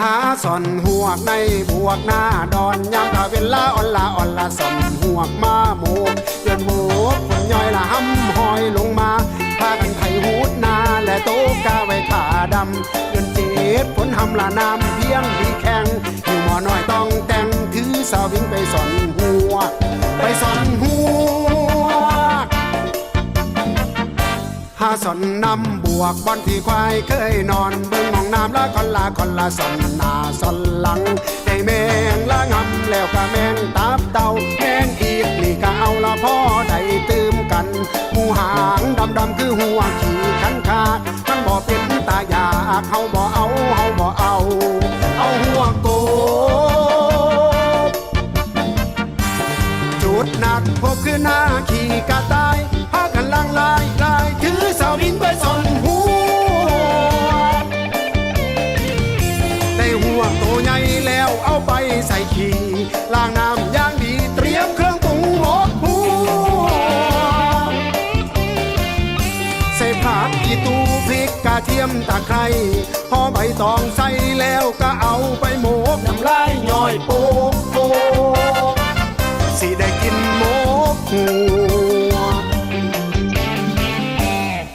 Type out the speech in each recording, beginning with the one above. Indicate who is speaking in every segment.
Speaker 1: หาสอนหวกในบวกหน้าดอนยามตาเวลาอ่อนละอ่อนละสอนหวกมาโมกเดือนโบกคนย่อยละห้ำหอยลงมาพากันไถหูดนาและโต๊ะกาไว้ขาดำเดือนเจ็ดผลหำละน้ำเพียงดีแข็งอยู่หมอน้อยต้องแต่งถือสาววิ่งไปสอนหัว ไปสอนหัวหาสอนนำบวกบอนที่ควายเคยนอนเบิ่ งมละคนละคนละสนหน้าสนหลังได้แมงละงำแล้วก็แมงตับเต่าแมงอีกนี่ก็เอาละพ่อได้ตื่มกันหมูหางดำดำคือหัวขี่ขันขาดมันบ่เป็นตายากเฮาบ่เอาเฮาบ่เอา เอาหัวโกจุดหนัดพบคือหน้าขี่กระต่ายพากันลังลายลายถือเสาบินไปสน ได้หัวโตใหญ่แล้วเอาไปใส่ขี่ล้างน้ำย่างดีเตรียมเครื่องปรุงรสหัวใส่ผักอีตูพริกกระเทียมตะไคร้พอใบตองใส่แล้วก็เอาไปโหมกน้ำลายย่อยโปกโปกสิได้กินหมกหั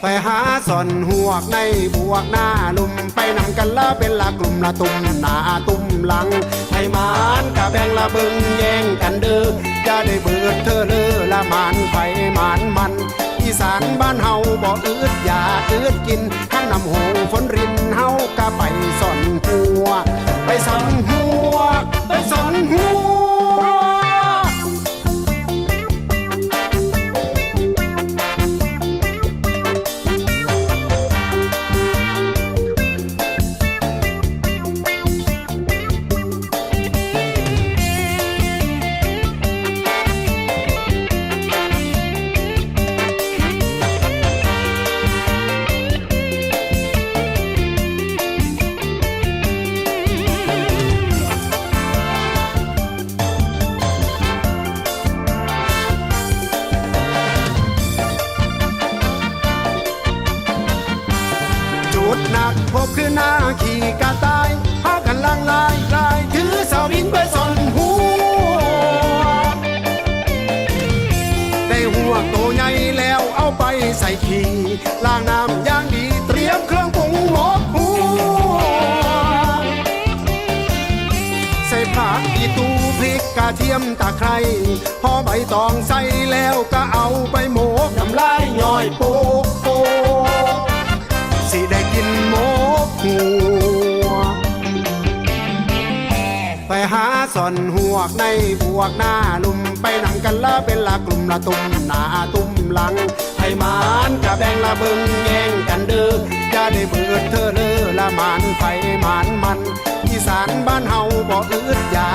Speaker 1: ไปหาสอนหัวกในบวกหน้าลุม ไปนำกันละเป็นละกลุ่มละตุ่มหน้าตุ่มหลังไทมานกะแบ่งละเบิงแย่งกันเด้อจะได้เบิดเธอเลอละมานไฟมานมันอีสานบ้านเฮาบ่อืดอยาอืดกินทั้งน้ำหูฝนริน หนักพบคือหน้าขี่กระต่ายพากันลังลายลายถือเสาบินไปสนหัวได้หัวโตใหญ่แล้วเอาไปใส่ขี่ล้างน้ำย่างดีเตรียมเครื่องปรุงหมกหัวใส่ผักอีตูพริกกระเทียมตะไคร้พอใบตองใส่แล้วก็เอาไปโหมกน้ำลายย่อยโปกโปก อนหัวกในบวกหน้าลุมไปนังกันละเป็นละกลุ่มละตุ่มหน้าตุ่มหลังให้มานกะแบ่งละเบิงแย่งกันเด้อจะได้เบิดเธอเลอละมานไฟมานมันอีสานบ้านเฮาบ่อืดยา